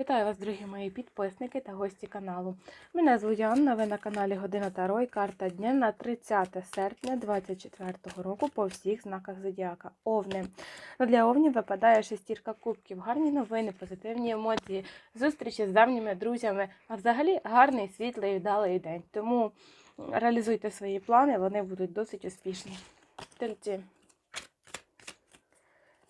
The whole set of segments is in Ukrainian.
Вітаю вас, дорогі мої підписники та гості каналу. Мене звуть Анна, ви на каналі Година Таро і карта дня на 30 серпня 2024 року по всіх знаках Зодіака. Овни. Ну, для овнів випадає шестірка кубків, гарні новини, позитивні емоції, зустрічі з давніми друзями, а взагалі гарний, світлий, і вдалий день. Тому реалізуйте свої плани, вони будуть досить успішні. Тельці.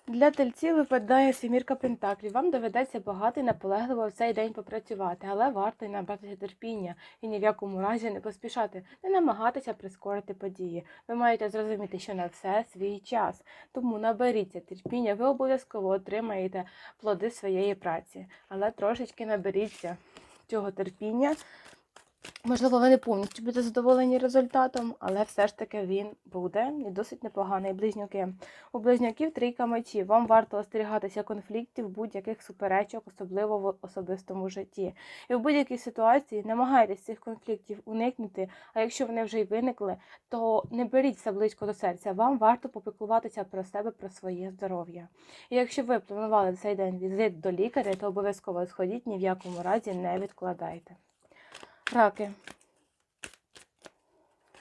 Для тельців випадає сімірка пентаклів. Вам доведеться багато і наполегливо в цей день попрацювати, але варто й набратися терпіння і ні в якому разі не поспішати, не намагатися прискорити події. Ви маєте зрозуміти, що на все свій час. Тому наберіться терпіння, ви обов'язково отримаєте плоди своєї праці, але трошечки наберіться цього терпіння. Можливо, ви не повністю будете задоволені результатом, але все ж таки він буде і досить непоганий. Близнюки. У близнюків трійка мечів. Вам варто остерігатися конфліктів, будь-яких суперечок, особливо в особистому житті. І в будь-якій ситуації намагайтесь цих конфліктів уникнути. А якщо вони вже й виникли, то не беріть все близько до серця. Вам варто попіклуватися про себе, про своє здоров'я. І якщо ви планували цей день візит до лікаря, то обов'язково сходіть, ні в якому разі не відкладайте. Раки.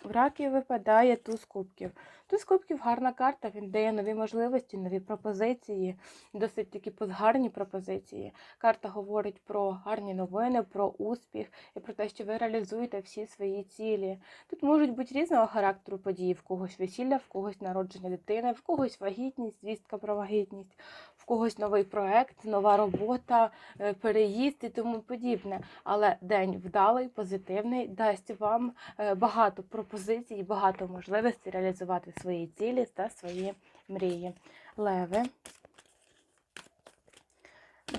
В раків випадає туз кубків. Туз кубків гарна карта, він дає нові можливості, нові пропозиції, досить такі гарні пропозиції. Карта говорить про гарні новини, про успіх і про те, що ви реалізуєте всі свої цілі. Тут можуть бути різного характеру події, в когось весілля, в когось народження дитини, в когось вагітність, звістка про вагітність, когось новий проект, нова робота, е, переїзд і тому подібне. Але день вдалий, позитивний, дасть вам е, багато пропозицій, багато можливостей реалізувати свої цілі та свої мрії. Леви.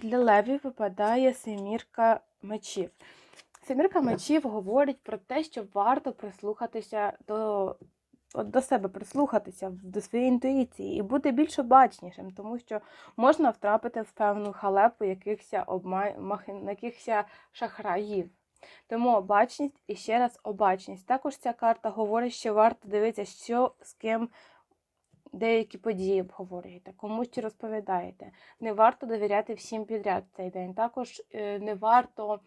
Для левів випадає семірка мечів. Семірка мечів говорить про те, що варто прислухатися до, от до себе, прислухатися до своєї інтуїції і бути більш обачнішим, тому що можна втрапити в певну халепу якихось обма... якихось шахраїв. Тому обачність і ще раз обачність. Також ця карта говорить, що варто дивитися, що з ким деякі події обговорюєте, комусь чи розповідаєте. Не варто довіряти всім підряд цей день. Також е, не варто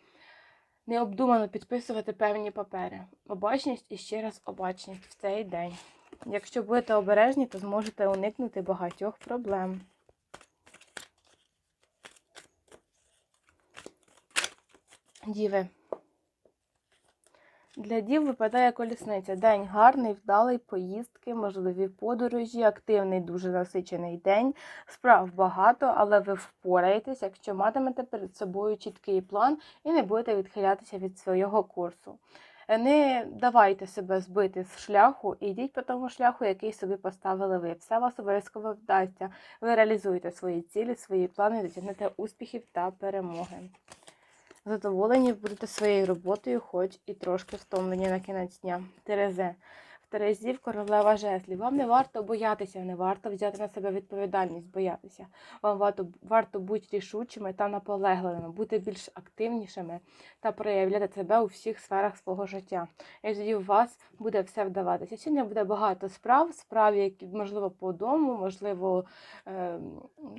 необдумано підписувати певні папери. Обачність і ще раз обачність в цей день. Якщо будете обережні, то зможете уникнути багатьох проблем. Діви. Для дів випадає колісниця. День гарний, вдалий, поїздки, можливі подорожі, активний, дуже насичений день. Справ багато, але ви впораєтесь, якщо матимете перед собою чіткий план і не будете відхилятися від свого курсу. Не давайте себе збити з шляху і йдіть по тому шляху, який собі поставили ви. Все вас обов'язково вдасться. Ви реалізуєте свої цілі, свої плани, досягнете успіхів та перемоги. Задоволені будете своєю роботою, хоч і трошки втомлені на кінець дня. Терезе. В Терезі в королева жезлів. Вам не варто боятися, не варто взяти на себе відповідальність, боятися. Вам варто, варто бути рішучими та наполегливими, бути більш активнішими та проявляти себе у всіх сферах свого життя. І тоді у вас буде все вдаватися. Сьогодні буде багато справ, справ, які можливо по дому, можливо, е,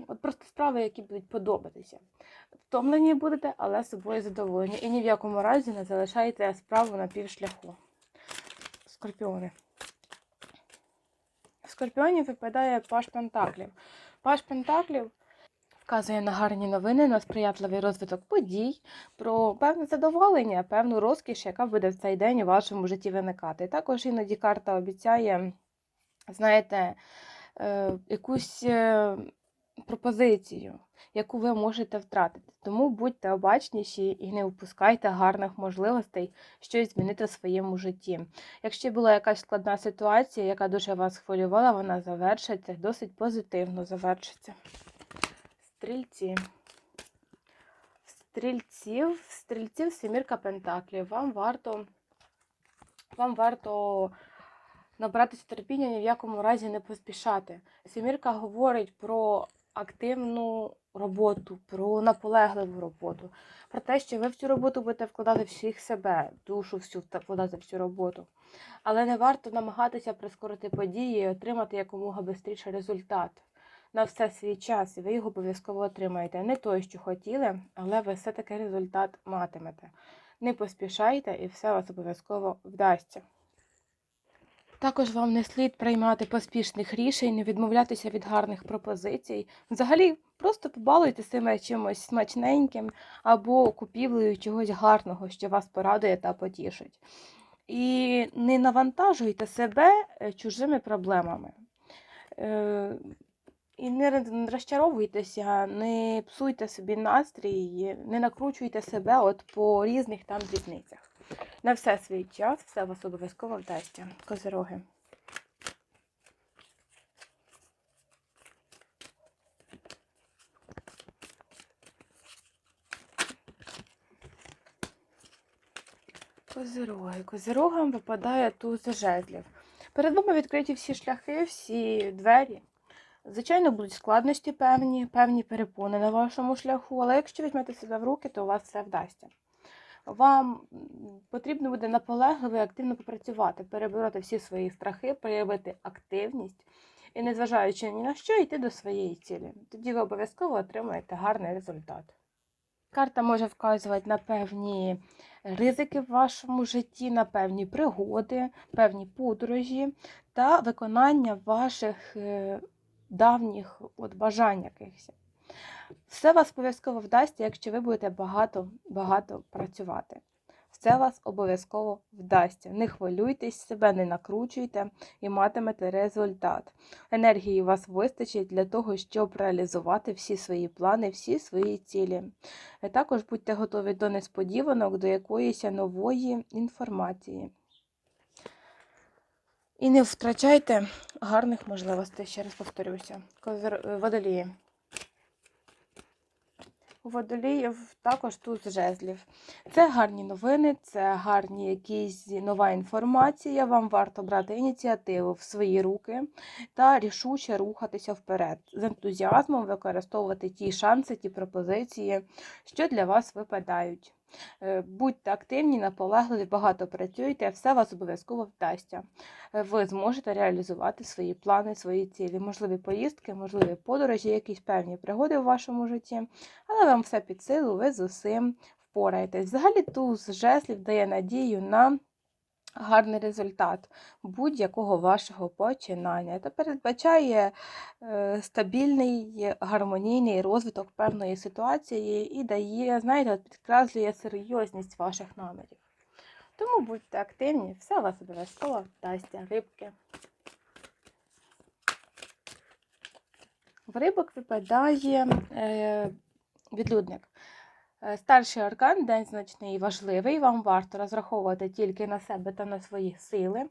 от просто справи, які будуть подобатися. Втомлені будете, але собою задоволені. І ні в якому разі не залишайте справу на півшляху. Скорпіони. В скорпіонів випадає паш Пентаклів. Паш Пентаклів вказує на гарні новини, на сприятливий розвиток подій, про певне задоволення, певну розкіш, яка буде в цей день у вашому житті виникати. Також іноді карта обіцяє, знаєте, е, якусь е, пропозицію, яку ви можете втратити. Тому будьте обачніші і не впускайте гарних можливостей щось змінити в своєму житті. Якщо була якась складна ситуація, яка дуже вас хвилювала, вона завершиться, досить позитивно завершиться. Стрільці. Стрільців, стрільців семірка пентаклів. Вам варто, вам варто набратися терпіння, ні в якому разі не поспішати. Семірка говорить про активну роботу, про наполегливу роботу, про те, що ви в цю роботу будете вкладати всіх себе, душу всю вкладати в цю роботу. Але не варто намагатися прискорити події і отримати якомога швидше результат. на все свій час, і ви його обов'язково отримаєте. Не той, що хотіли, але ви все-таки результат матимете. Не поспішайте, і все у вас обов'язково вдасться. Також вам не слід приймати поспішних рішень, не відмовлятися від гарних пропозицій. Взагалі, просто побалуйте себе чимось смачненьким або купівлею чогось гарного, що вас порадує та потішить. І не навантажуйте себе е, чужими проблемами. Е, І не розчаровуйтеся, не псуйте собі настрій, не накручуйте себе от по різних там дрібницях. На все свій час, все вас обов'язково вдасться. Козироги. Козироги. Козирогам випадає туз жезлів. Перед вами відкриті всі шляхи, всі двері. Звичайно, будуть складності певні, певні перепони на вашому шляху, але якщо візьмете себе в руки, то у вас все вдасться. Вам потрібно буде наполегливо і активно попрацювати, перебороти всі свої страхи, проявити активність і, незважаючи ні на що, йти до своєї цілі. Тоді ви обов'язково отримаєте гарний результат. Карта може вказувати на певні ризики в вашому житті, на певні пригоди, певні подорожі та виконання ваших е, давніх от, бажань якихось. Все вас обов'язково вдасться, якщо ви будете багато багато працювати. Все вас обов'язково вдасться. Не хвилюйтесь себе, не накручуйте і матимете результат. Енергії у вас вистачить для того, щоб реалізувати всі свої плани, всі свої цілі. Е, Також будьте готові до несподіванок, до якоїсь нової інформації. І не втрачайте гарних можливостей, ще раз повторюся. Е, Водолії. Водоліїв також тут жезлів. Це гарні новини, це гарні якісь нова інформація. Вам варто брати ініціативу в свої руки та рішуче рухатися вперед. З ентузіазмом використовувати ті шанси, ті пропозиції, що для вас випадають. Е, Будьте активні, наполегливі, багато працюйте, все вас обов'язково вдасться. Е, Ви зможете реалізувати свої плани, свої цілі, можливі поїздки, можливі подорожі, якісь певні пригоди в вашому житті, але вам все під силу, ви з усім впораєтесь. Взагалі туз жеслів дає надію на гарний результат будь-якого вашого починання та передбачає е, стабільний, гармонійний розвиток певної ситуації і дає, знаєте, підкреслює серйозність ваших намірів. Тому будьте активні, все вас обов'язково вдасться. Рибки. В рибок випадає е, відлюдник. Е, Старший аркан день значний і важливий. Вам варто розраховувати тільки на себе та на свої сили.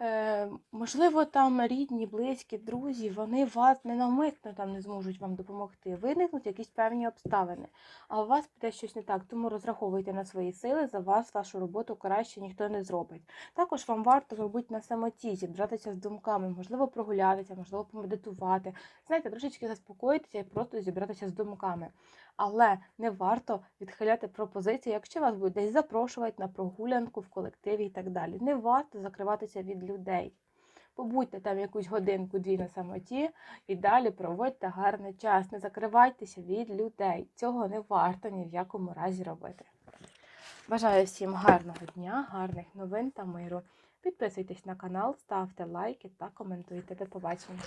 Е, можливо, там рідні, близькі, друзі, вони вас ненавмисно там не зможуть вам допомогти. Виникнуть якісь певні обставини, а у вас піде щось не так, тому розраховуйте на свої сили, за вас вашу роботу краще ніхто не зробить. Також вам варто, мабуть, на самоті зібратися з думками, можливо, прогулятися, можливо, помедитувати. Знаєте, трошечки заспокоїтися і просто зібратися з думками. Але не варто відхиляти пропозиції, якщо вас будуть десь запрошувати на прогулянку в колективі і так далі. Не варто закриватися від людей. Побудьте там якусь годинку-дві на самоті і далі проводьте гарний час. Не закривайтеся від людей. Цього не варто ні в якому разі робити. Бажаю всім гарного дня, гарних новин та миру. Підписуйтесь на канал, ставте лайки та коментуйте. До побачення.